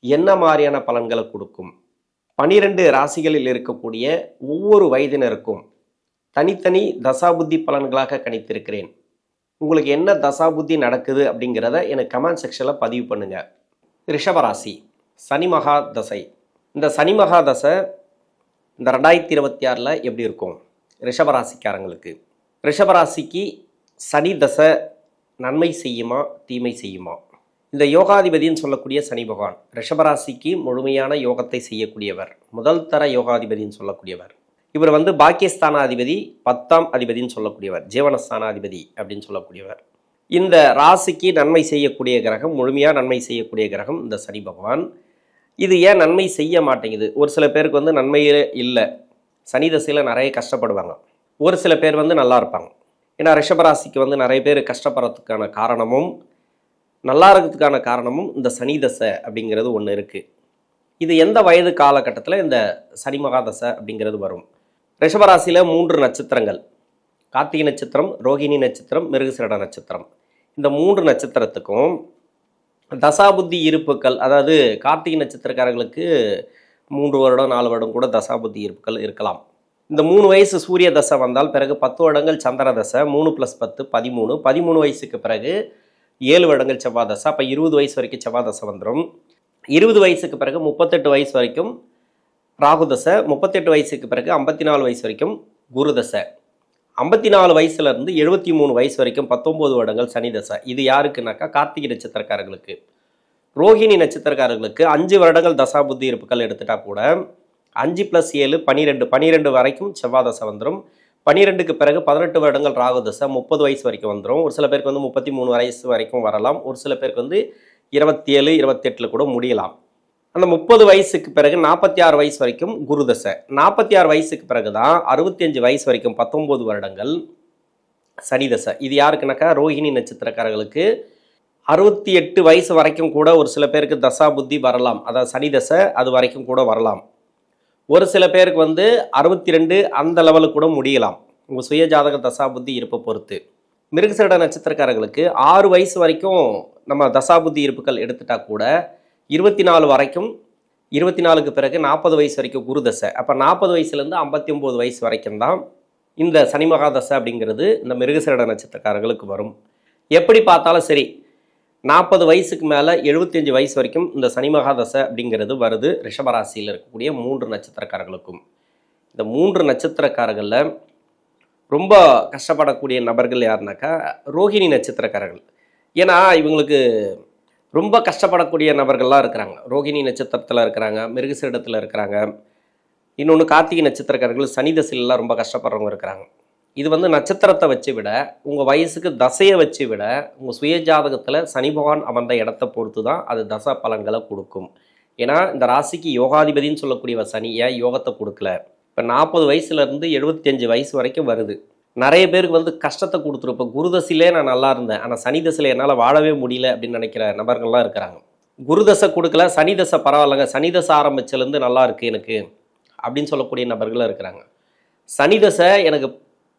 என்ன மாதிரியான பலன்களை கொடுக்கும்? பனிரெண்டு ராசிகளில் இருக்கக்கூடிய ஒவ்வொரு வயதினருக்கும் தனித்தனி தசாபுத்தி பலன்களாக கணித்திருக்கிறேன். உங்களுக்கு என்ன தசாபுத்தி நடக்குது அப்படிங்கிறத எனக்கு கமெண்ட் செக்ஷனில் பதிவு பண்ணுங்க. ரிஷபராசி சனி மகா தசை. இந்த சனி மகா தசை இந்த ரெண்டாயிரத்தி இருபத்தி ஆறில் எப்படி இருக்கும்? ரிஷபராசிக்காரங்களுக்கு ரிஷபராசிக்கு சனி தசை நன்மை செய்யுமா தீமை செய்யுமா? இந்த யோகாதிபதின்னு சொல்லக்கூடிய சனி பகவான் ரிஷபராசிக்கு முழுமையான யோகத்தை செய்யக்கூடியவர் முதல் தர யோகாதிபதின்னு சொல்லக்கூடியவர். இவர் வந்து பாக்கியஸ்தானாதிபதி பத்தாம் அதிபதின்னு சொல்லக்கூடியவர் ஜீவனஸ்தானாதிபதி அப்படின்னு சொல்லக்கூடியவர். இந்த ராசிக்கு நன்மை செய்யக்கூடிய கிரகம் முழுமையாக நன்மை செய்யக்கூடிய கிரகம் இந்த சனி பகவான். இது ஏன் நன்மை செய்ய மாட்டேங்குது? ஒரு சில பேருக்கு வந்து நன்மையே இல்லை. சனி தசையில் நிறைய கஷ்டப்படுவாங்க. ஒரு சில பேர் வந்து நல்லா இருப்பாங்க. ஏன்னா ரிஷபராசிக்கு வந்து நிறைய பேர் கஷ்டப்படுறதுக்கான காரணமும் நல்லா இருக்கிறதுக்கான காரணமும் இந்த சனி தசை அப்படிங்கிறது ஒன்று இருக்குது இது எந்த வயது காலகட்டத்தில் இந்த சனி மகாதசை அப்படிங்கிறது வரும்? ரிஷபராசியில் மூன்று நட்சத்திரங்கள். கார்த்திகை நட்சத்திரம் ரோகிணி நட்சத்திரம் மிருகசிரட நட்சத்திரம். இந்த மூன்று நட்சத்திரத்துக்கும் தசாபுத்தி இருப்புக்கள் அதாவது கார்த்திகை நட்சத்திரக்காரர்களுக்கு மூன்று வருடம் நாலு வருடம் கூட தசாபுத்தி இருப்புக்கள் இருக்கலாம். இந்த மூணு வயசு சூரிய தசை வந்தால் பிறகு பத்து வருடங்கள் சந்திர தசை மூணு ப்ளஸ் பத்து பதிமூணு. பதிமூணு வயசுக்கு பிறகு ஏழு வருடங்கள் செவ்வாதசை அப்போ இருபது வயசு வரைக்கும் செவ்வாதசை வந்துடும் இருபது வயசுக்கு பிறகு முப்பத்தெட்டு வயசு வரைக்கும் ராகுதசை முப்பத்தெட்டு வயசுக்கு பிறகு ஐம்பத்தி நாலு வயசு வரைக்கும் குருதசை. ஐம்பத்தி நாலு வயசுலேருந்து எழுபத்தி மூணு வயசு வரைக்கும் பத்தொம்போது வருடங்கள் சனி தசை இது யாருக்குனாக்கா கார்த்திகை நட்சத்திரக்காரர்களுக்கு. ரோஹிணி நட்சத்திரக்காரர்களுக்கு அஞ்சு வருடங்கள் தசா புத்தி இருப்புகள் எடுத்துட்டா கூட அஞ்சு ப்ளஸ் ஏழு பனிரெண்டு பனிரெண்டு வரைக்கும் செவ்வாய் தசை வந்துடும் பனிரெண்டுக்கு பிறகு பதினெட்டு வருடங்கள் ராகு தசை முப்பது வயசு வரைக்கும் வந்துடும் ஒரு சில பேருக்கு வந்து முப்பத்தி மூணு வயசு வரைக்கும் வரலாம். ஒரு சில பேருக்கு வந்து இருபத்தி ஏழு இருபத்தெட்டில் கூட முடியலாம். அந்த முப்பது வயசுக்கு பிறகு நாற்பத்தி ஆறு வயசு வரைக்கும் குரு தசை நாற்பத்தி ஆறு வயசுக்கு பிறகு தான் அறுபத்தி அஞ்சு வயசு வரைக்கும் பத்தொம்போது வருடங்கள் சனி தசை இது யாருக்குனாக்கா? ரோஹிணி நட்சத்திரக்காரர்களுக்கு அறுபத்தி எட்டு வயசு வரைக்கும் கூட ஒரு சில பேருக்கு தசா புத்தி வரலாம். அதாவது சனி தசை அது வரைக்கும் கூட வரலாம். ஒரு சில பேருக்கு வந்து அறுபத்தி ரெண்டு அந்த லெவலுக்கு கூட முடியலாம். உங்கள் சுய ஜாதக தசா புத்தி இருப்பை பொறுத்து. மிருகசீட நட்சத்திரக்காரர்களுக்கு ஆறு வயசு வரைக்கும் நம்ம தசா புத்தி இருப்புகள் எடுத்துட்டா கூட இருபத்தி நாலு வரைக்கும் இருபத்தி நாலுக்கு பிறகு நாற்பது வயசு வரைக்கும் குரு தசை. அப்போ நாற்பது வயசுலேருந்து ஐம்பத்தி ஒம்பது வயசு வரைக்கும் தான் இந்த சனி மகா தசை அப்படிங்கிறது இந்த மிருகசீட நட்சத்திரக்காரர்களுக்கு வரும். எப்படி பார்த்தாலும் சரி நாற்பது வயசுக்கு மேலே எழுபத்தஞ்சு வயசு வரைக்கும் இந்த சனி மகாதசை அப்படிங்கிறது வருது. ரிஷபராசியில் இருக்கக்கூடிய மூன்று நட்சத்திரக்காரர்களுக்கும். இந்த மூன்று நட்சத்திரக்காரர்களில் ரொம்ப கஷ்டப்படக்கூடிய நபர்கள் யாருனாக்கா ரோஹிணி நட்சத்திரக்காரர்கள். ஏன்னா இவங்களுக்கு ரொம்ப கஷ்டப்படக்கூடிய நபர்கள்லாம் இருக்கிறாங்க. ரோகிணி நட்சத்திரத்தில் இருக்கிறாங்க மிருகசீடத்தில் இருக்கிறாங்க. இன்னொன்று கார்த்திகை நட்சத்திரக்காரர்கள் சனி தசையிலலாம் ரொம்ப கஷ்டப்படுறவங்க இருக்கிறாங்க. இது வந்து நட்சத்திரத்தை வச்சு விட உங்கள் வயசுக்கு தசையை வச்சு விட உங்கள் சுய ஜாதகத்தில் சனி பகவான் அமர்ந்த இடத்த பொறுத்து தான் அது தசை பலன்களை கொடுக்கும். ஏன்னா இந்த ராசிக்கு யோகாதிபதின்னு சொல்லக்கூடிய சனியை யோகத்தை கொடுக்கல? இப்போ நாற்பது வயசுலேருந்து எழுபத்தஞ்சு வயசு வரைக்கும் வருது. நிறைய பேருக்கு வந்து கஷ்டத்தை கொடுத்துரும். இப்போ குருதசையிலே நான் நல்லா இருந்தேன். ஆனால் சனி தசையில் என்னால் வாழவே முடியல அப்படின்னு நினைக்கிற நபர்கள்லாம் இருக்கிறாங்க. குருதசை கொடுக்கல சனி தசை பரவாயில்லைங்க. சனி தசை ஆரம்பிச்சிலேருந்து நல்லா இருக்குது எனக்கு அப்படின்னு சொல்லக்கூடிய நபர்களும் இருக்கிறாங்க. சனி தசை எனக்கு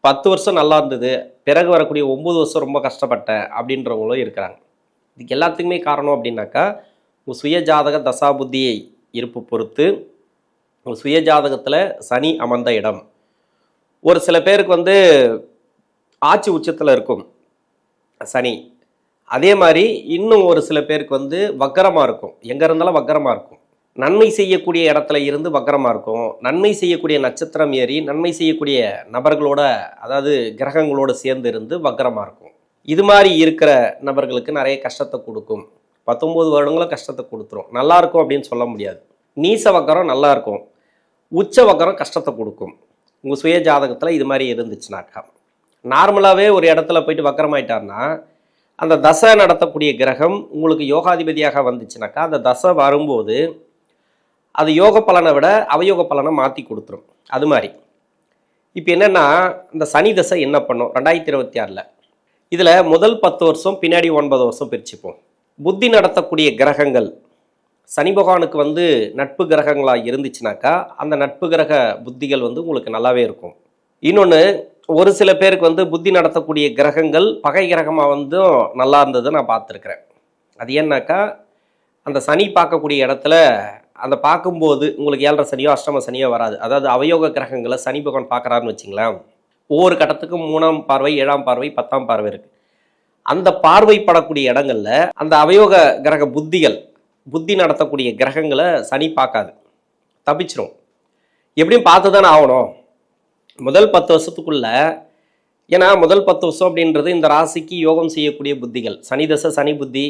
பத்து வருஷம் நல்லா இருந்தது. பிறகு வரக்கூடிய ஒம்பது வருஷம் ரொம்ப கஷ்டப்பட்டேன் அப்படின்றவங்களும் இருக்கிறாங்க. இதுக்கு எல்லாத்துக்குமே காரணம் அப்படின்னாக்கா உங்கள் சுய ஜாதக இருப்பு பொறுத்து உங்கள் சுய ஜாதகத்தில் சனி அமர்ந்த இடம். ஒரு சில பேருக்கு வந்து ஆட்சி உச்சத்தில் இருக்கும் சனி. அதே மாதிரி இன்னும் ஒரு சில பேருக்கு வந்து வக்கரமாக இருக்கும். எங்கே இருந்தாலும் வக்கரமாக இருக்கும். நன்மை செய்யக்கூடிய இடத்துல இருந்து வக்கரமாக இருக்கும். நன்மை செய்யக்கூடிய நட்சத்திரம் ஏறி நன்மை செய்யக்கூடிய நபர்களோட அதாவது கிரகங்களோட சேர்ந்து இருந்து வக்கரமாக இருக்கும். இது மாதிரி இருக்கிற நபர்களுக்கு நிறைய கஷ்டத்தை கொடுக்கும். பத்தொம்போது வருடங்களும் கஷ்டத்தை கொடுத்துரும். நல்லா இருக்கும் அப்படின்னு சொல்ல முடியாது. நீச வக்கரம் நல்லா இருக்கும். உச்ச வக்கரம் கஷ்டத்தை கொடுக்கும். உங்கள் சுய ஜாதகத்தில் இது மாதிரி இருந்துச்சுனாக்கா. நார்மலாகவே ஒரு இடத்துல போயிட்டு வக்கரமாயிட்டார்னா அந்த தசை நடத்தக்கூடிய கிரகம் உங்களுக்கு யோகாதிபதியாக வந்துச்சுனாக்கா அந்த தசை வரும்போது அது யோக பலனை விட அவயோக பலனை மாற்றி கொடுத்துரும். அது மாதிரி. இப்போ என்னென்னா இந்த சனி தசை என்ன பண்ணும்? ரெண்டாயிரத்தி இருபத்தி ஆறில். இதில் முதல் பத்து வருஷம் பின்னாடி ஒன்பது வருஷம் பிரிச்சுப்போம். புத்தி நடத்தக்கூடிய கிரகங்கள். சனி பகவானுக்கு வந்து நட்பு கிரகங்களாக இருந்துச்சுனாக்கா அந்த நட்பு கிரக புத்திகள் வந்து உங்களுக்கு நல்லாவே இருக்கும். இன்னொன்று ஒரு சில பேருக்கு வந்து புத்தி நடத்தக்கூடிய கிரகங்கள் பகை கிரகமாக வந்து நல்லா இருந்தது நான் பார்த்துருக்குறேன். அது ஏன்னாக்கா அந்த சனி பார்க்கக்கூடிய இடத்துல அந்த பார்க்கும்போது உங்களுக்கு ஏழரை சனியோ அஷ்டம சனியோ வராது. அதாவது அவயோக கிரகங்களை சனி பகவான் பார்க்குறாருன்னு வச்சிங்களேன். ஒவ்வொரு கட்டத்துக்கும் மூணாம் பார்வை ஏழாம் பார்வை பத்தாம் பார்வை இருக்குது அந்த பார்வைப்படக்கூடிய இடங்களில் அந்த அவயோக கிரக புத்திகள் புத்தி நடத்தக்கூடிய கிரகங்களை சனி பார்க்காது. தப்பிச்சிரும். எப்படியும் பார்த்து தானே ஆகணும். முதல் பத்து வருஷத்துக்குள்ள ஏன்னா முதல் பத்து வருஷம் அப்படின்றது இந்த ராசிக்கு யோகம் செய்யக்கூடிய புத்திகள். சனி தசை சனி புத்தி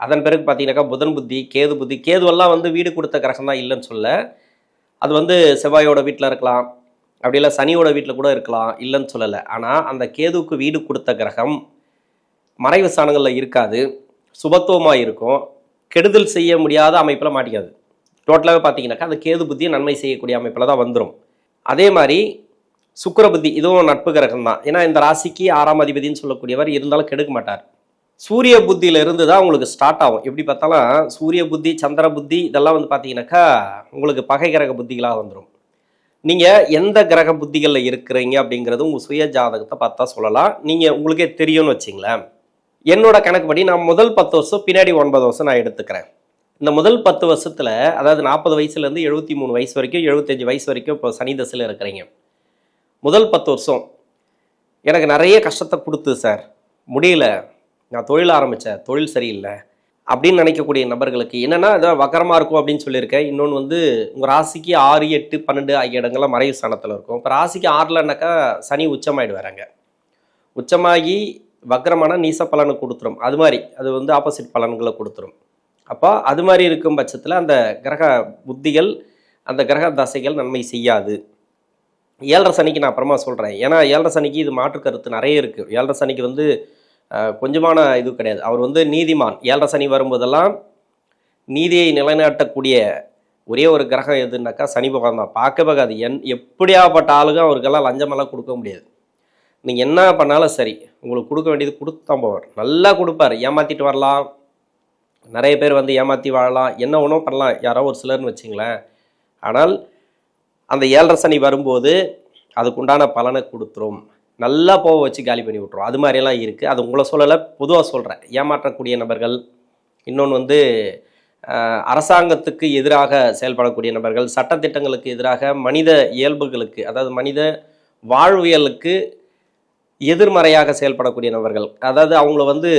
அதன் பிறகு பார்த்தீங்கன்னாக்கா புதன் புத்தி கேது புத்தி கேதுவெல்லாம் வந்து வீடு கொடுத்த கிரகம் தான் இல்லைன்னு சொல்ல. அது வந்து செவ்வாயோட வீட்டில் இருக்கலாம் அப்படி இல்லை சனியோட வீட்டில் கூட இருக்கலாம் இல்லைன்னு சொல்லலை. ஆனால் அந்த கேதுவுக்கு வீடு கொடுத்த கிரகம் மறைவு ஸ்தானங்களில் இருக்காது சுபத்துவமாக இருக்கும் கெடுதல் செய்ய முடியாத அமைப்பில் மாட்டிக்காது. டோட்டலாகவே பார்த்தீங்கன்னாக்கா அந்த கேது புத்தியை நன்மை செய்யக்கூடிய அமைப்பில் தான் வந்துடும் அதே மாதிரி சுக்கர புத்தி இதுவும் நட்பு கிரகம் தான். ஏன்னா இந்த ராசிக்கு ஆறாம் அதிபதினு சொல்லக்கூடியவர் இருந்தாலும் கெடுக்க மாட்டார். சூரிய புத்தியில இருந்து தான் உங்களுக்கு ஸ்டார்ட் ஆகும். எப்படி பார்த்தாலும் சூரிய புத்தி சந்திர புத்தி இதெல்லாம் வந்து பார்த்தீங்கன்னாக்கா உங்களுக்கு பகை கிரக புத்திகளாக வந்துடும் நீங்கள் எந்த கிரக புத்திகளில் இருக்கிறீங்க அப்படிங்கிறது உங்கள் சுய ஜாதகத்தை பார்த்தா சொல்லலாம். நீங்கள் உங்களுக்கே தெரியும்னு வச்சிங்களேன். என்னோட கணக்குப்படி நான் முதல் பத்து வருஷம் பின்னாடி ஒன்பது வருஷம் நான் எடுத்துக்கிறேன். இந்த முதல் பத்து வருஷத்தில் அதாவது நாற்பது வயசுலேருந்து எழுபத்தி மூணு வயசு வரைக்கும் எழுபத்தஞ்சு வயசு வரைக்கும் இப்போ சனி தசையில் இருக்கிறீங்க. முதல் பத்து வருஷம். எனக்கு நிறைய கஷ்டத்தை கொடுத்து சார். முடியல. நான் தொழில் ஆரம்பித்தேன் தொழில் சரியில்லை அப்படின்னு நினைக்கக்கூடிய நபர்களுக்கு என்னென்னா இதான் வக்கரமாக இருக்கும் அப்படின்னு சொல்லியிருக்கேன். இன்னொன்று வந்து உங்கள் ராசிக்கு ஆறு எட்டு பன்னெண்டு ஆகிய இடங்கள்லாம் மறைவு ஸ்தானத்தில் இருக்கும். இப்போ ராசிக்கு ஆறில்னாக்கா சனி உச்சமாயிடுவாராங்க உச்சமாகி வக்கரமான நீச பலனை கொடுத்துரும். அது மாதிரி அது வந்து ஆப்போசிட் பலன்களை கொடுத்துரும். அப்போ அது மாதிரி இருக்கும் பட்சத்தில் அந்த கிரக புத்திகள் அந்த கிரக தசைகள் நன்மை செய்யாது. ஏழரை சனிக்கு நான் அப்புறமா சொல்கிறேன் ஏன்னா ஏழரை சனிக்கு இது மாற்று கருத்து நிறைய இருக்குது ஏழரை சனிக்கு வந்து கொஞ்சமான இது கிடையாது. அவர் வந்து நீதிமான். ஏழரை சனி வரும்போதெல்லாம் நீதியை நிலைநாட்டக்கூடிய ஒரே ஒரு கிரகம் எதுனாக்கா சனி பகவான் தான். பார்க்க பார்க்காது என் எப்படியாப்பட்ட ஆளுங்க அவருக்கெல்லாம் லஞ்சமெல்லாம் கொடுக்க முடியாது. நீங்கள் என்ன பண்ணாலும் சரி உங்களுக்கு கொடுக்க வேண்டியது கொடுத்தான் போவார் நல்லா கொடுப்பார். ஏமாற்றிட்டு வரலாம். நிறைய பேர் வந்து ஏமாற்றி வாழலாம். என்ன ஒன்றும் பண்ணலாம். யாரோ ஒரு சிலர்னு வச்சிங்களேன். ஆனால் அந்த ஏழரை சனி வரும்போது அதுக்குண்டான பலனை கொடுத்துரும். நல்லா போக வச்சு காலி பண்ணி விட்ரும் அது மாதிரியெல்லாம் இருக்குது அது உங்களை சொல்லலை பொதுவாக சொல்கிறேன் ஏமாற்றக்கூடிய நபர்கள் இன்னொன்று வந்து அரசாங்கத்துக்கு எதிராக செயல்படக்கூடிய நபர்கள் சட்டத்திட்டங்களுக்கு எதிராக மனித இயல்புகளுக்கு அதாவது மனித வாழ்வியலுக்கு எதிர்மறையாக செயல்படக்கூடிய நபர்கள் அதாவது அவங்கள வந்து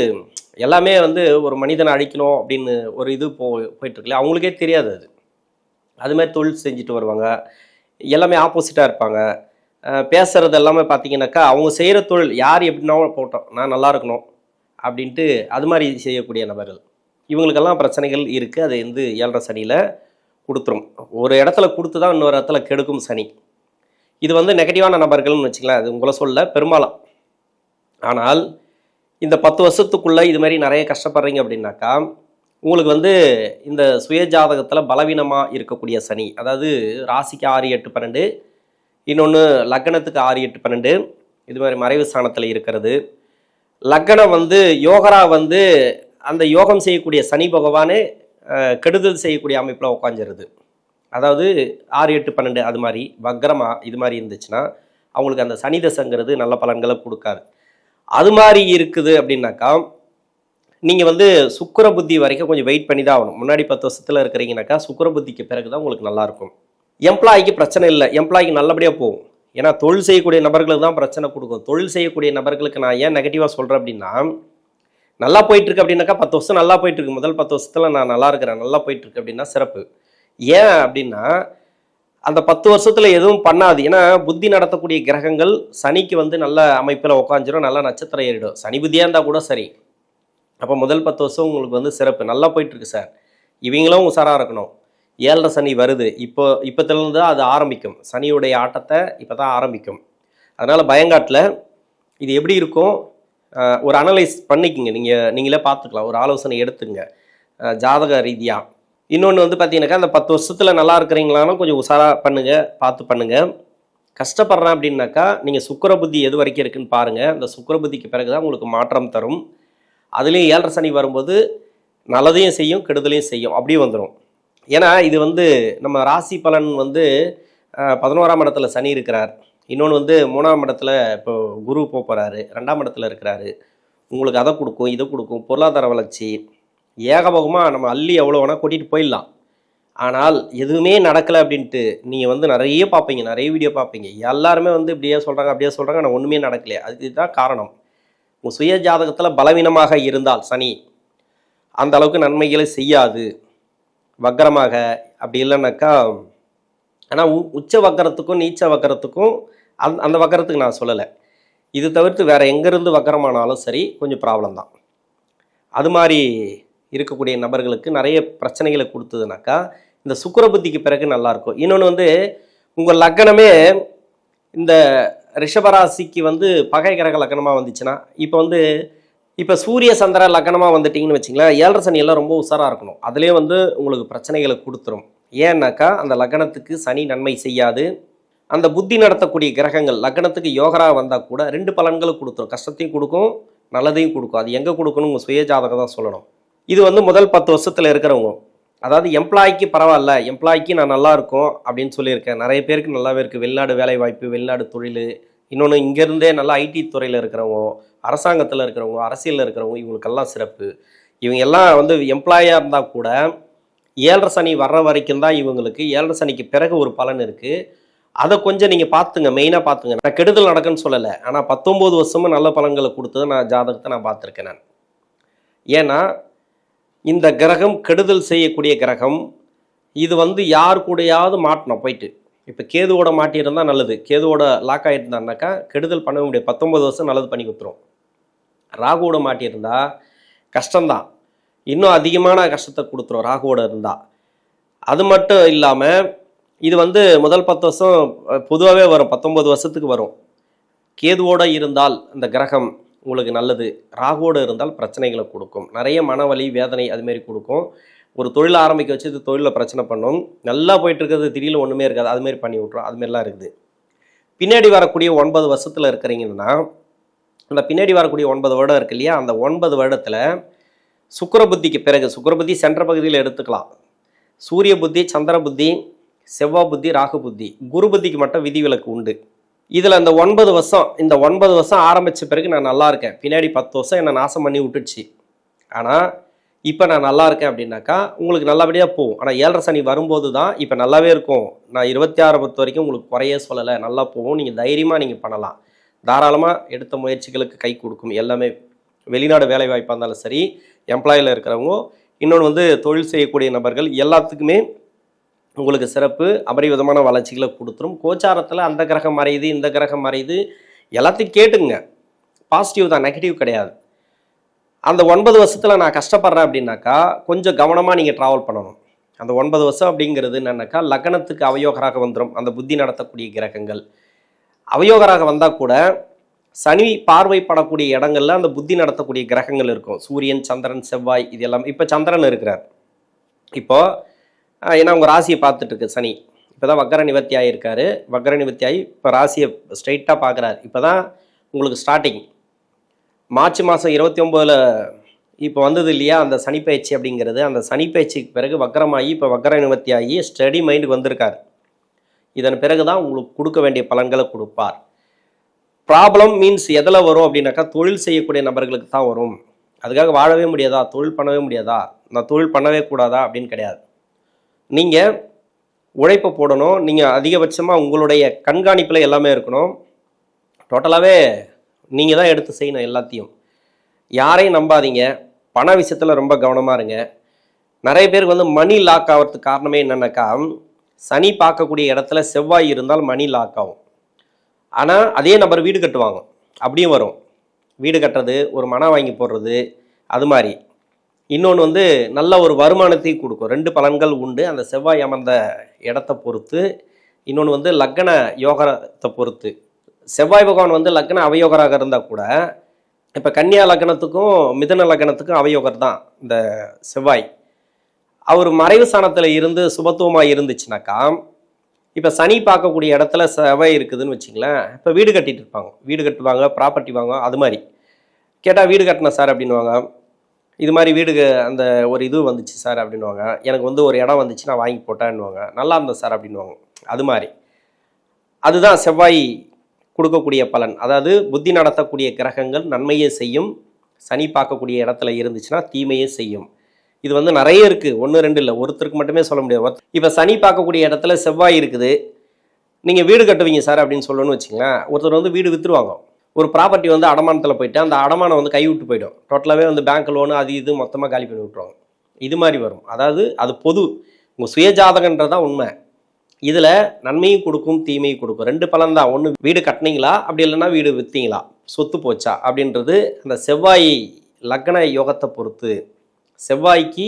எல்லாமே வந்து ஒரு மனிதனை அழிக்கணும் அப்படின்னு ஒரு இது போ போயிட்டுருக்குல்ல அவங்களுக்கே தெரியாது அது. அதுமாதிரி தொழில் செஞ்சுட்டு வருவாங்க. எல்லாமே ஆப்போசிட்டாக இருப்பாங்க. அஹ் பேசுறது எல்லாமே பார்த்தீங்கன்னாக்கா அவங்க செய்கிற தொழில் யார் எப்படினாலும் போட்டோம் நான் நல்லா இருக்கணும் அப்படின்ட்டு அது மாதிரி செய்யக்கூடிய நபர்கள். இவங்களுக்கெல்லாம் பிரச்சனைகள் இருக்குது அது வந்து ஏழரை சனியில் கொடுத்துரும். ஒரு இடத்துல கொடுத்து தான் இன்னொரு இடத்துல கெடுக்கும் சனி. இது வந்து நெகட்டிவான நபர்கள்னு வச்சுக்கலாம் அது உங்களை சொல்ல பெரும்பாலும். ஆனால் இந்த பத்து வருஷத்துக்குள்ளே இது மாதிரி நிறைய கஷ்டப்படுறீங்க அப்படின்னாக்கா உங்களுக்கு வந்து இந்த சுய ஜாதகத்தில் பலவீனமாக இருக்கக்கூடிய சனி அதாவது ராசிக்கு ஆறு எட்டு பன்னெண்டு இன்னொன்று லக்னத்துக்கு ஆறு எட்டு பன்னெண்டு. இது மாதிரி மறைவு ஸ்தானத்தில் இருக்கிறது. லக்னம் வந்து யோகரா வந்து அந்த யோகம் செய்யக்கூடிய சனி பகவானே கெடுதல் செய்யக்கூடிய அமைப்பில் உட்காந்துருது அதாவது ஆறு எட்டு பன்னெண்டு அது மாதிரி வக்ரமா இது மாதிரி இருந்துச்சுன்னா அவங்களுக்கு அந்த சனி தசைங்கிறது நல்ல பலன்களை கொடுக்காது. அது மாதிரி இருக்குது அப்படின்னாக்கா நீங்கள் வந்து சுக்கர புத்தி வரைக்கும் கொஞ்சம் வெயிட் பண்ணி தான் ஆகணும். முன்னாடி பத்து வருஷத்தில் இருக்கிறீங்கனாக்கா சுக்கர புத்திக்கு பிறகு தான் உங்களுக்கு நல்லாயிருக்கும் எம்ப்ளாய்க்கு பிரச்சனை இல்லை. எம்ப்ளாய்க்கு நல்லபடியாக போகும். ஏன்னா தொழில் செய்யக்கூடிய நபர்களுக்கு தான் பிரச்சனை கொடுக்கும். தொழில் செய்யக்கூடிய நபர்களுக்கு நான் ஏன் நெகட்டிவாக சொல்கிறேன் அப்படின்னா நல்லா போயிட்டுருக்கு அப்படின்னாக்கா பத்து வருஷம் நல்லா போயிட்டுருக்கு. முதல் பத்து வருஷத்தில் நான் நல்லா இருக்கிறேன். நல்லா போயிட்டுருக்கு அப்படின்னா சிறப்பு. ஏன் அப்படின்னா அந்த பத்து வருஷத்தில் எதுவும் பண்ணாது. ஏன்னா புத்தி நடத்தக்கூடிய கிரகங்கள் சனிக்கு வந்து நல்ல அமைப்பில் உட்காந்துரும் நல்ல நட்சத்திரம் ஏறிடும். சனி புத்தியாக இருந்தால் கூட சரி. அப்போ முதல் பத்து வருஷம் உங்களுக்கு வந்து சிறப்பு. நல்லா போயிட்டுருக்கு சார். இவங்களும் உஷாராக இருக்கணும். ஏழரை சனி வருது. இப்போ இப்போத்துலேருந்து அது ஆரம்பிக்கும். சனியுடைய ஆட்டத்தை இப்போ தான் ஆரம்பிக்கும். அதனால் பயங்காட்டில் இது எப்படி இருக்கும்? ஒரு அனலைஸ் பண்ணிக்கோங்க. நீங்கள் நீங்களே பார்த்துக்கலாம். ஒரு ஆலோசனை எடுத்துங்க. ஜாதக ரீதியாக இன்னொன்று வந்து பார்த்தீங்கன்னாக்கா அந்த பத்து வருஷத்தில் நல்லா இருக்கிறீங்களாலும் கொஞ்சம் உஷாராக பண்ணுங்கள் பார்த்து பண்ணுங்கள் கஷ்டப்படுறேன் அப்படின்னாக்கா நீங்கள் சுக்கர புத்தி எது வரைக்கும் இருக்குன்னு பாருங்கள் அந்த சுக்கர புத்திக்கு பிறகு தான் உங்களுக்கு மாற்றம் தரும். அதுலேயும் ஏழரை சனி வரும்போது நல்லதையும் செய்யும் கெடுதலையும் செய்யும். அப்படியே வந்துடும் ஏன்னா இது வந்து நம்ம ராசி பலன் வந்து பதினோராம் இடத்துல சனி இருக்கிறார். இன்னொன்று வந்து மூணாம் இடத்துல இப்போ குரு போக போகிறாரு ரெண்டாம் இடத்துல இருக்கிறாரு. உங்களுக்கு அதை கொடுக்கும் இதை கொடுக்கும் பொருளாதார வளர்ச்சி. ஏகபோகமாக நம்ம அள்ளி எவ்வளோ வேணால் கூட்டிகிட்டு போயிடலாம். ஆனால் எதுவுமே நடக்கலை அப்படின்ட்டு நீங்கள் வந்து நிறைய பார்ப்பீங்க நிறைய வீடியோ பார்ப்பீங்க. எல்லாருமே வந்து இப்படியே சொல்கிறாங்க அப்படியே சொல்கிறாங்க ஆனால் ஒன்றுமே நடக்கலையே. அதுதான் காரணம். உங்கள் சுய ஜாதகத்தில் பலவீனமாக இருந்தால் சனி அந்த அளவுக்கு நன்மைகளை செய்யாது. வக்கரமாக அப்படி இல்லைன்னாக்கா ஆனால் உச்ச வக்கரத்துக்கும் நீச்ச வக்கரத்துக்கும் அந் அந்த வக்கரத்துக்கு நான் சொல்லலை. இது தவிர்த்து வேறு எங்கேருந்து வக்கரமானாலும் சரி கொஞ்சம் ப்ராப்ளம் தான். அது மாதிரி இருக்கக்கூடிய நபர்களுக்கு நிறைய பிரச்சனைகளை கொடுத்ததுனாக்கா இந்த சுக்கிர புத்திக்கு பிறகு நல்லாயிருக்கும் இன்னொன்று வந்து உங்கள் லக்னமே இந்த ரிஷபராசிக்கு வந்து பகை கிரக லக்னமாக வந்துச்சுன்னா இப்போ வந்து இப்போ சூரிய சந்திர லக்னமாக வந்துட்டிங்கன்னு வச்சிங்களேன் ஏழரை சனி எல்லாம் ரொம்ப உஷாராக இருக்கணும். அதுலேயே வந்து உங்களுக்கு பிரச்சனைகளை கொடுத்துரும். ஏன்னாக்கா அந்த லக்னத்துக்கு சனி நன்மை செய்யாது. அந்த புத்தி நடத்தக்கூடிய கிரகங்கள் லக்னத்துக்கு யோகரா வந்தால் கூட ரெண்டு பலன்களும் கொடுத்துரும். கஷ்டத்தையும் கொடுக்கும் நல்லதையும் கொடுக்கும். அது எங்கே கொடுக்கணும்? உங்கள் சுய ஜாதகம் தான் சொல்லணும். இது வந்து முதல் பத்து வருஷத்தில் இருக்கிறவங்க. அதாவது எம்ப்ளாய்க்கு பரவாயில்ல எம்ப்ளாய்க்கு நான் நல்லா இருக்கும் அப்படின்னு சொல்லியிருக்கேன். நிறைய பேருக்கு நல்லாவே இருக்குது வெளிநாடு வேலை வாய்ப்பு வெளிநாடு தொழில். இன்னொன்று இங்கேருந்தே நல்லா ஐடி துறையில் இருக்கிறவங்க. அரசாங்கத்தில் இருக்கிறவங்க அரசியலில் இருக்கிறவங்க இவங்களுக்கெல்லாம் சிறப்பு. இவங்க எல்லாம் வந்து எம்ப்ளாயாக இருந்தால் கூட ஏழரை சனி வர்ற வரைக்கும் தான் இவங்களுக்கு ஏழரை சனிக்கு பிறகு ஒரு பலன் இருக்குது அதை கொஞ்சம் நீங்கள் பார்த்துங்க மெயினாக பார்த்துங்க. நான் கெடுதல் நடக்குன்னு சொல்லலை. ஆனால் பத்தொம்போது வருஷமும் நல்ல பலன்களை கொடுத்தது நான் ஜாதகத்தை நான் பார்த்துருக்கேன் நான். ஏன்னா இந்த கிரகம் கெடுதல் செய்யக்கூடிய கிரகம் இது வந்து யார் கூடயாவது மாட்டணும் போயிட்டு. இப்போ கேதுவோட மாட்டியிருந்தால் நல்லது. கேதுவோட லாக் ஆகிருந்தான்னாக்கா கெடுதல் பண்ண முடியாது. பத்தொம்பது வருஷம் நல்லது பண்ணி கொடுத்துரும். ராகுவோட மாட்டியிருந்தா கஷ்டம்தான். இன்னும் அதிகமான கஷ்டத்தை கொடுத்துரும் ராகுவோட இருந்தால் அது மட்டும் இல்லாமல் இது வந்து முதல் பத்து வருஷம் பொதுவாகவே வரும். பத்தொம்பது வருஷத்துக்கு வரும். கேதுவோட இருந்தால் இந்த கிரகம் உங்களுக்கு நல்லது. ராகுவோட இருந்தால் பிரச்சனைகளை கொடுக்கும். நிறைய மனவலி வேதனை அதுமாரி கொடுக்கும். ஒரு தொழில் ஆரம்பிக்க வச்சு இது தொழிலில் பிரச்சனை பண்ணும். நல்லா போயிட்டுருக்கிறது திடீர்னு ஒன்றுமே இருக்காது. அதுமாரி பண்ணி விட்ரும் அதுமாரிலாம் இருக்குது. பின்னாடி வரக்கூடிய ஒன்பது வருஷத்தில் இருக்கிறீங்கன்னா அந்த பின்னாடி வரக்கூடிய ஒன்பது வருடம் இருக்கு இல்லையா? அந்த ஒன்பது வருடத்தில் சுக்கர புத்திக்கு பிறகு சுக்கர புத்தி சென்ற பகுதியில் எடுத்துக்கலாம். சூரிய புத்தி சந்திர புத்தி செவ்வாய் புத்தி ராகு புத்தி குரு புத்திக்கு மட்டும் விதிவிலக்கு உண்டு. இதில் இந்த ஒன்பது வருஷம் இந்த ஒன்பது வருஷம் ஆரம்பித்த பிறகு நான் நல்லா இருக்கேன். பின்னாடி பத்து வருஷம் என்னை நாசம் பண்ணி விட்டுடுச்சு. ஆனால் இப்போ நான் நல்லா இருக்கேன் அப்படின்னாக்கா உங்களுக்கு நல்லபடியாக போகும். ஆனால் ஏழரை சனி வரும்போது தான் இப்போ நல்லாவே இருக்கும். நான் இருபத்தி ஆறு பொறுத்த வரைக்கும் உங்களுக்கு குறையே சொல்லலை. நல்லா போகும். நீங்கள் தைரியமாக நீங்கள் பண்ணலாம். தாராளமாக எடுத்த முயற்சிகளுக்கு கை கொடுக்கும். எல்லாமே வெளிநாடு வேலை வாய்ப்பாக இருந்தாலும் சரி எம்ப்ளாயில் இருக்கிறவங்க இன்னொன்று வந்து தொழில் செய்யக்கூடிய நபர்கள் எல்லாத்துக்குமே உங்களுக்கு சிறப்பு அபரிவிதமான வளர்ச்சிகளை கொடுத்துரும். கோச்சாரத்தில் அந்த கிரகம் மறையுது இந்த கிரகம் மறையுது எல்லாத்தையும் கேட்டுங்க பாசிட்டிவ் தான் நெகட்டிவ் கிடையாது. அந்த ஒன்பது வருஷத்தில் நான் கஷ்டப்படுறேன் அப்படின்னாக்கா கொஞ்சம் கவனமாக நீங்கள் ட்ராவல் பண்ணணும். அந்த ஒன்பது வருஷம் அப்படிங்கிறது என்னன்னாக்கா லக்னத்துக்கு அவயோகராக வந்துடும் அந்த புத்தி நடத்தக்கூடிய கிரகங்கள். அவயோகராக வந்தால் கூட சனி பார்வைப்படக்கூடிய இடங்கள்ல அந்த புத்தி நடத்தக்கூடிய கிரகங்கள் இருக்கும். சூரியன் சந்திரன் செவ்வாய் இது எல்லாம். இப்போ சந்திரன் இருக்கிறார். இப்போது ஏன்னா உங்கள் ராசியை பார்த்துட்டு இருக்கு சனி. இப்போ தான் வக்கர நிவர்த்தி ஆகியிருக்காரு வக்கர நிவர்த்தி ஆகி இப்போ ராசியை ஸ்ட்ரைட்டாக பார்க்குறாரு இப்போ தான் உங்களுக்கு ஸ்டார்டிங் மார்ச் மாதம் இருபத்தி ஒம்போதில் இப்போ வந்தது இல்லையா? அந்த சனிப்பயிற்சி அப்படிங்கிறது. அந்த சனிப்பயிற்சிக்கு பிறகு வக்கரமாகி இப்போ வக்கர நிவர்த்தி ஆகி ஸ்டடி மைண்டுக்கு வந்திருக்காரு. இதன் பிறகு தான் உங்களுக்கு கொடுக்க வேண்டிய பலன்களை கொடுப்பார். ப்ராப்ளம் மீன்ஸ் எதில் வரும் அப்படின்னாக்கா தொழில் செய்யக்கூடிய நபர்களுக்கு தான் வரும். அதுக்காக வாழவே முடியாதா? தொழில் பண்ணவே முடியாதா? நான் தொழில் பண்ணவே கூடாதா? அப்படின்னு கிடையாது. நீங்கள் உழைப்பை போடணும். நீங்கள் அதிகபட்சமாக உங்களுடைய கண்காணிப்பில் எல்லாமே இருக்கணும். டோட்டலாகவே நீங்கள் தான் எடுத்து செய்யணும் எல்லாத்தையும். யாரையும் நம்பாதீங்க. பண விஷயத்தில் ரொம்ப கவனமாக இருங்க. நிறைய பேருக்கு வந்து மணி லாக் ஆகிறதுக்கு காரணமே என்னென்னாக்கா சனி பார்க்கக்கூடிய இடத்துல செவ்வாய் இருந்தால் மணி லாக் ஆகும். ஆனால் அதே நபர் வீடு கட்டுவாங்க. அப்படியும் வரும். வீடு கட்டுறது ஒரு மனம் வாங்கி போடுறது அது மாதிரி. இன்னொன்று வந்து நல்ல ஒரு வருமானத்தை கொடுக்கும். ரெண்டு பலன்கள் உண்டு. அந்த செவ்வாய் அமர்ந்த இடத்த பொறுத்து. இன்னொன்று வந்து லக்ன யோகத்தை பொறுத்து. செவ்வாய் பகவான் வந்து லக்ன அவயோகராக இருந்தால் கூட இப்போ கன்னியா லக்னத்துக்கும் மிதுன லக்னத்துக்கும் அவயோகர் தான் இந்த செவ்வாய். அவர் மறைவு சாணத்தில் இருந்து சுபத்துவமாக இருந்துச்சுனாக்கா இப்போ சனி பார்க்கக்கூடிய இடத்துல செவ்வாய் இருக்குதுன்னு வச்சுங்களேன் இப்போ வீடு கட்டிட்டு இருப்பாங்க. வீடு கட்டுவாங்க ப்ராப்பர்ட்டி வாங்க அது மாதிரி. கேட்டால் வீடு கட்டினேன் சார் அப்படின்னுவாங்க. இது மாதிரி வீடு அந்த ஒரு இது வந்துச்சு சார் அப்படின்னுவாங்க. எனக்கு வந்து ஒரு இடம் வந்துச்சு நான் வாங்கி போட்டேன்னுவாங்க. நல்லா இருந்தேன் சார் அப்படின்னுவாங்க. அது மாதிரி. அதுதான் செவ்வாய் கொடுக்கக்கூடிய பலன். அதாவது புத்தி நடத்தக்கூடிய கிரகங்கள் நன்மையை செய்யும். சனி பார்க்கக்கூடிய இடத்துல இருந்துச்சுன்னா தீமையை செய்யும். இது வந்து நிறைய இருக்குது ஒன்று ரெண்டு இல்லை. ஒருத்தருக்கு மட்டுமே சொல்ல முடியாது. இப்போ சனி பார்க்கக்கூடிய இடத்துல செவ்வாய் இருக்குது. நீங்கள் வீடு கட்டுவீங்க சார் அப்படின்னு சொல்லணும்னு வச்சுங்களேன் ஒருத்தர் வந்து வீடு விற்றுருவாங்க ஒரு ப்ராப்பர்ட்டி வந்து அடமானத்தில் போயிட்டு அந்த அடமானம் வந்து கைவிட்டு போயிடும். டோட்டலாகவே வந்து பேங்க் லோனு அது இது மொத்தமாக காலி பண்ணி விட்ருவாங்க இது மாதிரி வரும். அதாவது அது பொது. உங்கள் சுயஜாதகன்றதான் உண்மை. இதில் நன்மையும் கொடுக்கும் தீமையும் கொடுக்கும். ரெண்டு பலன் தான் ஒன்று வீடு கட்டினீங்களா? அப்படி இல்லைன்னா வீடு விற்றீங்களா சொத்து போச்சா? அப்படின்றது அந்த செவ்வாய் லக்ன யோகத்தை பொறுத்து. செவ்வாய்க்கு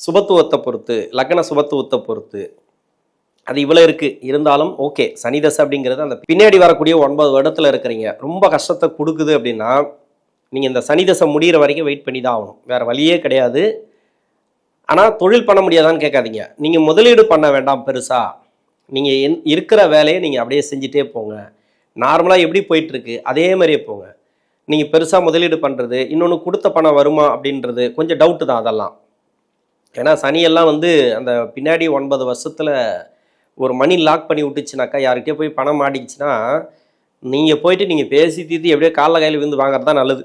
சுபத்துவத்தை பொறுத்து லக்ன சுபத்துவத்தை பொறுத்து அது இவ்வளோ இருக்குது இருந்தாலும் ஓகே சனி தசை அப்படிங்கிறது அந்த பின்னாடி வரக்கூடிய ஒன்பது வருடத்தில் இருக்கிறீங்க. ரொம்ப கஷ்டத்தை கொடுக்குது அப்படின்னா நீங்கள் இந்த சனி தசை முடிகிற வரைக்கும் வெயிட் பண்ணி தான் ஆகணும். வேறு வழியே கிடையாது. ஆனால் தொழில் பண்ண முடியாதான்னு கேட்காதீங்க. நீங்கள் முதலீடு பண்ண வேண்டாம் பெருசாக நீங்கள் என் இருக்கிற வேலையை நீங்கள் அப்படியே செஞ்சுட்டே போங்க. நார்மலாக எப்படி போயிட்டுருக்கு அதே மாதிரியே போங்க. நீங்கள் பெருசாக முதலீடு பண்ணுறது இன்னொன்று கொடுத்த பணம் வருமா அப்படின்றது கொஞ்சம் டவுட்டு தான் அதெல்லாம். ஏன்னா சனியெல்லாம் வந்து அந்த பின்னாடி ஒன்பது வருஷத்தில் ஒரு மணி லாக் பண்ணி விட்டுச்சுனாக்கா யாருக்கே போய் பணம் மாட்டிக்கிச்சுன்னா நீங்கள் போயிட்டு நீங்கள் பேசி தீர்த்து எப்படியோ காலைல கையில் விழுந்து வாங்குறது தான் நல்லது.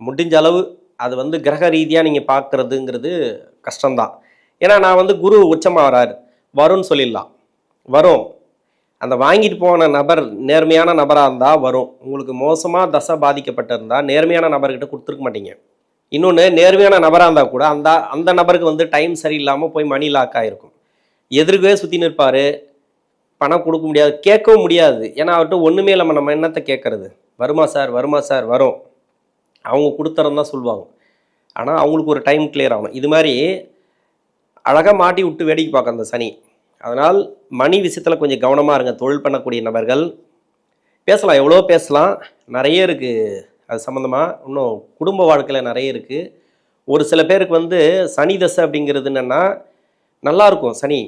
முடிஞ்ச அளவு அது வந்து கிரக ரீதியாக நீங்கள் பார்க்குறதுங்கிறது கஷ்டம்தான். ஏன்னா நான் வந்து குரு உச்சமாக வராரு வரும்னு சொல்லிடலாம். வரும். அந்த வாங்கிட்டு போன நபர் நேர்மையான நபராக இருந்தால் வரும். உங்களுக்கு மோசமாக தசை பாதிக்கப்பட்டிருந்தால் நேர்மையான நபர்கிட்ட கொடுத்துருக்க மாட்டீங்க. இன்னொன்று நேர்மையான நபராக இருந்தால் கூட அந்த அந்த நபருக்கு வந்து டைம் சரியில்லாமல் போய் மணி லாக் ஆகிருக்கும் எதிர்க்கவே சுற்றி நிற்பார். பணம் கொடுக்க முடியாது கேட்கவும் முடியாது. ஏன்னா அவர்கிட்ட ஒன்றுமே இல்லாமல் நம்ம என்னத்தை கேட்கறது? வருமா சார்? வருமா சார்? வரும். அவங்க கொடுத்துறோம் தான் சொல்லுவாங்க. ஆனால் அவங்களுக்கு ஒரு டைம் கிளியர் ஆகணும். இது மாதிரி அழகாக மாட்டி விட்டு வேடிக்கை பார்க்க அந்த சனி. அதனால் மணி விஷயத்தில் கொஞ்சம் கவனமாக இருங்க. தொழில் பண்ணக்கூடிய நபர்கள். பேசலாம். எவ்வளோ பேசலாம். நிறைய இருக்குது அது சம்மந்தமாக இன்னும் குடும்ப வாழ்க்கையில் நிறைய இருக்குது ஒரு சில பேருக்கு வந்து சனி தசை அப்படிங்கிறது என்னென்னா நல்லா இருக்கும் சனி.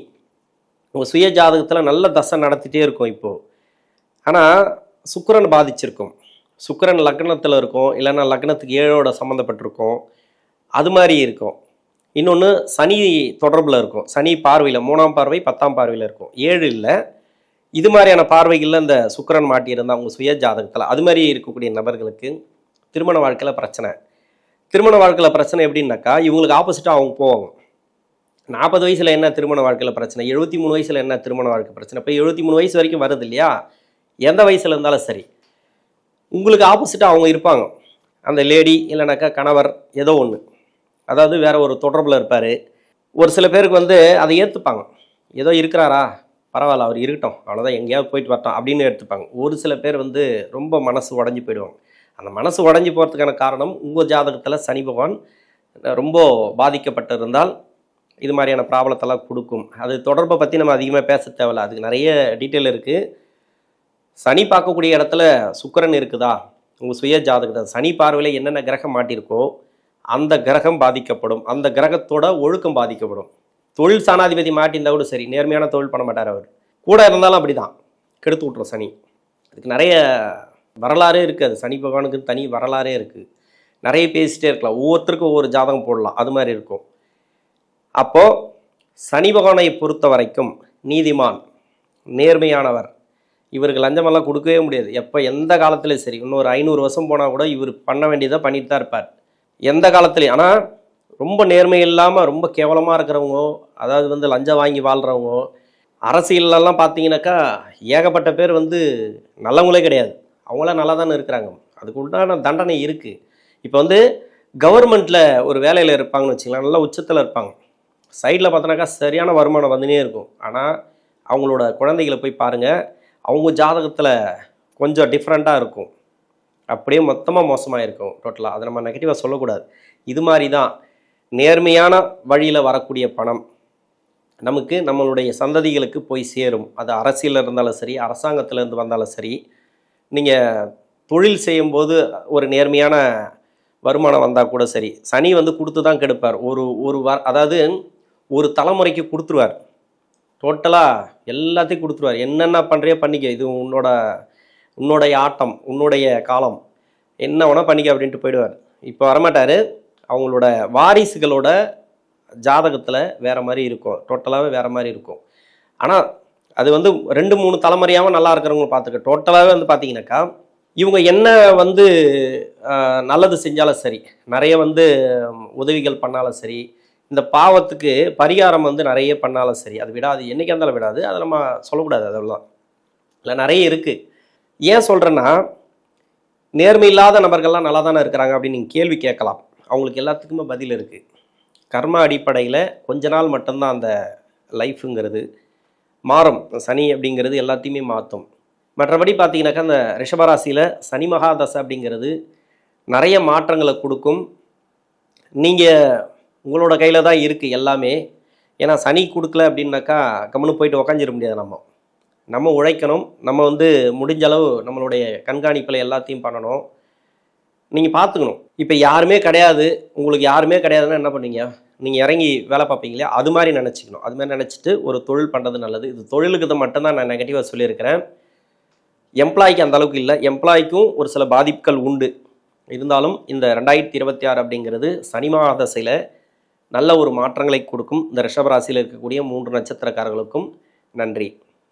உங்கள் சுய ஜாதகத்தில் நல்ல தசை நடத்திட்டே இருக்கும் இப்போது ஆனால் சுக்கரன் பாதிச்சிருக்கும். சுக்கரன் லக்னத்தில் இருக்கும். இல்லைன்னா லக்னத்துக்கு ஏழோட சம்மந்தப்பட்டிருக்கும் அது மாதிரி இருக்கும். இன்னொன்று சனி தொடர்பில் இருக்கும். சனி பார்வையில் மூணாம் பார்வை பத்தாம் பார்வையில் இருக்கும். ஏழு இல்லை. இது மாதிரியான பார்வைகளில் இந்த சுக்கரன் மாட்டியிருந்தால் அவங்க சுய ஜாதகத்தில் அது மாதிரி இருக்கக்கூடிய நபர்களுக்கு திருமண வாழ்க்கையில் பிரச்சனை. திருமண வாழ்க்கையில் பிரச்சனை எப்படின்னாக்கா இவங்களுக்கு ஆப்போசிட்டாக அவங்க போவாங்க. நாற்பது வயசில் என்ன திருமண வாழ்க்கையில் பிரச்சனை? எழுபத்தி மூணு வயசில் என்ன திருமண வாழ்க்கை பிரச்சனை? இப்போ எழுபத்தி மூணு வயசு வரைக்கும் வருது இல்லையா? எந்த வயசில் இருந்தாலும் சரி. உங்களுக்கு ஆப்போசிட்டாக அவங்க இருப்பாங்க. அந்த லேடி இல்லைனாக்கா கணவர் ஏதோ ஒன்று அதாவது வேறு ஒரு தொடர்பில் இருப்பார். ஒரு சில பேருக்கு வந்து அதை ஏற்றுப்பாங்க ஏதோ இருக்கிறாரா? பரவாயில்ல அவர் இருக்கட்டும். அவ்வளோதான் எங்கேயாவது போயிட்டு வரட்டும் அப்படின்னு எடுத்துப்பாங்க. ஒரு சில பேர் வந்து ரொம்ப மனசு உடஞ்சி போயிடுவாங்க. அந்த மனசு உடஞ்சி போகிறதுக்கான காரணம் உங்கள் ஜாதகத்தில் சனி பகவான் ரொம்ப பாதிக்கப்பட்டிருந்தால் இது மாதிரியான ப்ராப்ளத்தெல்லாம் கொடுக்கும். அது தொடர்பை பற்றி நம்ம அதிகமாக பேச தேவையில்ல. அதுக்கு நிறைய டீட்டெயில் இருக்குது சனி பார்க்கக்கூடிய இடத்துல சுக்கரன் இருக்குதா? உங்கள் சுய ஜாதகத்தை சனி பார்வையில் என்னென்ன கிரகம் மாட்டியிருக்கோ அந்த கிரகம் பாதிக்கப்படும். அந்த கிரகத்தோட ஒழுக்கம் பாதிக்கப்படும். தொழில் சாணாதிபதி மாட்டியிருந்தா கூட சரி நேர்மையான தொழில் பண்ண மாட்டார் அவர். கூட இருந்தாலும் அப்படி தான் கெடுத்து விட்ரும் சனி. அதுக்கு நிறைய வரலாறே இருக்குது அது சனி பகவானுக்கு தனி வரலாறே இருக்குது நிறைய பேசிகிட்டே இருக்கலாம். ஒவ்வொருத்தருக்கும் ஒவ்வொரு ஜாதகம் போடலாம். அது மாதிரி இருக்கும். அப்போது சனி பகவானை பொறுத்த வரைக்கும் நீதிமான் நேர்மையானவர் இவருக்கு லஞ்சமெல்லாம் கொடுக்கவே முடியாது. எப்போ எந்த காலத்துலேயும் சரி இன்னொரு ஐநூறு வருஷம் போனால் கூட இவர் பண்ண வேண்டியதை பண்ணிட்டு தான் இருப்பார். எந்த காலத்துலையும் ஆனால் ரொம்ப நேர்மை இல்லாமல் ரொம்ப கேவலமாக இருக்கிறவங்க அதாவது வந்து லஞ்சம் வாங்கி வாழ்கிறவங்க அரசியலெல்லாம் பார்த்தீங்கன்னாக்கா ஏகப்பட்ட பேர் வந்து நல்லவங்களே கிடையாது. அவங்களாம் நல்லா தானே இருக்கிறாங்க. அதுக்கு உண்டான தண்டனை இருக்குது இப்போ வந்து கவர்மெண்ட்டில் ஒரு வேலையில் இருப்பாங்கன்னு வச்சுக்கலாம் நல்லா உச்சத்தில் இருப்பாங்க. சைடில் பார்த்தோன்னாக்கா சரியான வருமானம் வந்துனே இருக்கும். ஆனால் அவங்களோட குழந்தைகளை போய் பாருங்கள் அவங்க ஜாதகத்தில் கொஞ்சம் டிஃப்ரெண்ட்டாக இருக்கும். அப்படியே மொத்தமாக மோசமாக இருக்கும் டோட்டலாக அதை நம்ம நெகட்டிவாக சொல்லக்கூடாது. இது மாதிரி தான் நேர்மையான வழியில் வரக்கூடிய பணம் நமக்கு நம்மளுடைய சந்ததிகளுக்கு போய் சேரும். அது அரசியலில் இருந்தாலும் சரி அரசாங்கத்திலேருந்து வந்தாலும் சரி நீங்கள் தொழில் செய்யும்போது ஒரு நேர்மையான வருமானம் வந்தால் கூட சரி. சனி வந்து கொடுத்து தான் கெடுப்பார். ஒரு ஒரு வ அதாவது ஒரு தலைமுறைக்கு கொடுத்துருவார். டோட்டலாக எல்லாத்தையும் கொடுத்துருவார். என்னென்ன பண்ணுறியோ பண்ணிக்க. இது உன்னோட உன்னுடைய ஆட்டம் உன்னுடைய காலம் என்ன வேணால் பண்ணிக்க அப்படின்ட்டு போயிடுவார். இப்போ வரமாட்டார். அவங்களோட வாரிசுகளோட ஜாதகத்தில் வேறு மாதிரி இருக்கும். டோட்டலாகவே வேறு மாதிரி இருக்கும். ஆனால் அது வந்து ரெண்டு மூணு தலைமுறையாகவும் நல்லா இருக்கிறவங்க பார்த்துக்க. டோட்டலாகவே வந்து பார்த்தீங்கன்னாக்கா இவங்க என்ன வந்து நல்லது செஞ்சாலும் சரி நிறைய வந்து உதவிகள் பண்ணாலும் சரி இந்த பாவத்துக்கு பரிகாரம் வந்து நிறைய பண்ணாலும் சரி அது விடாது. என்னைக்கு இருந்தாலும் விடாது. அதை நம்ம சொல்லக்கூடாது அதெல்லாம். இல்லை நிறைய இருக்குது ஏன் சொல்கிறேன்னா நேர்மை இல்லாத நபர்கள்லாம் நல்லா தானே இருக்கிறாங்க அப்படின்னு நீங்கள் கேள்வி கேட்கலாம். அவங்களுக்கு எல்லாத்துக்குமே பதில் இருக்குது கர்ம அடிப்படையில் கொஞ்ச நாள் மட்டும்தான் அந்த லைஃபுங்கிறது மாறும். சனி அப்படிங்கிறது எல்லாத்தையுமே மாற்றும். மற்றபடி பார்த்தீங்கன்னாக்கா அந்த ரிஷபராசியில் சனி மகாதசை அப்படிங்கிறது நிறைய மாற்றங்களை கொடுக்கும். நீங்கள் உங்களோட கையில் தான் இருக்குது எல்லாமே. ஏன்னா சனி கொடுக்கல அப்படின்னாக்கா கம்முன்னு போயிட்டு உக்காஞ்சிட முடியாது நம்ம. நம்ம உழைக்கணும். நம்ம வந்து முடிஞ்ச அளவு நம்மளுடைய கண்காணிப்பில் எல்லாத்தையும் பண்ணணும். நீங்கள் பார்த்துக்கணும் இப்போ யாருமே கிடையாது. உங்களுக்கு யாருமே கிடையாதுன்னா என்ன பண்ணுவீங்க நீங்கள் இறங்கி வேலை பார்ப்பீங்களே அது மாதிரி நினச்சிக்கணும். அது மாதிரி நினச்சிட்டு ஒரு தொழில் பண்ணுறது நல்லது. இது தொழிலுக்கு தான் மட்டும்தான் நான் நெகட்டிவாக சொல்லியிருக்கிறேன். எம்ப்ளாய்க்கு அந்த அளவுக்கு இல்லை. எம்ப்ளாய்க்கும் ஒரு சில பாதிப்புகள் உண்டு. இருந்தாலும் இந்த ரெண்டாயிரத்தி இருபத்தி ஆறு அப்படிங்கிறது சனி மாதசையில் நல்ல ஒரு மாற்றங்களை கொடுக்கும். இந்த ரிஷபராசியில் இருக்கக்கூடிய மூன்று நட்சத்திரக்காரர்களுக்கும் நன்றி.